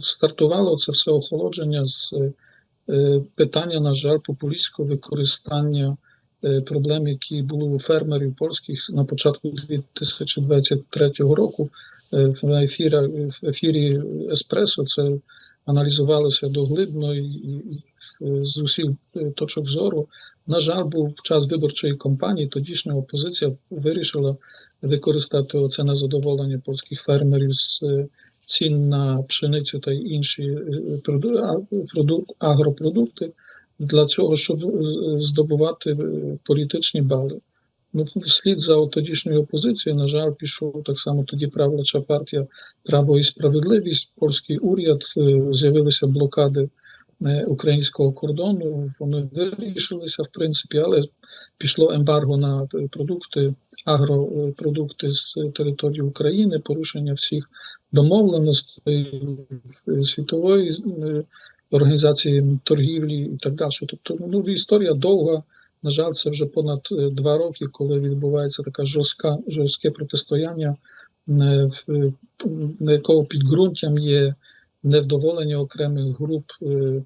стартувало це все охолодження з е, питання, на жаль, популістського використання е, проблем, які були у фермерів польських на початку 2023 року. Е, В ефірі, в ефірі Еспресо це аналізувалося доглибно і, з усіх е, точок зору. На жаль, був час виборчої кампанії, тодішня опозиція вирішила використати оце незадоволення польських фермерів з е, цін на пшеницю та інші е, агропродукти для цього, щоб е, здобувати е, політичні бали. Ну, вслід за тодішньою опозицією, на жаль, пішов так само тоді правляча партія Право і справедливість, польський уряд, з'явилися блокади українського кордону. Вони вирішилися, в принципі, але пішло ембарго на е, продукти, агропродукти з території України, порушення всіх домовленостей е, світової е, організації торгівлі і так далі. Тобто, ну, історія довга. На жаль, це вже понад е, два роки, коли відбувається така жорстка, жорстке протистояння, е, на якого підґрунтям є невдоволення окремих груп е,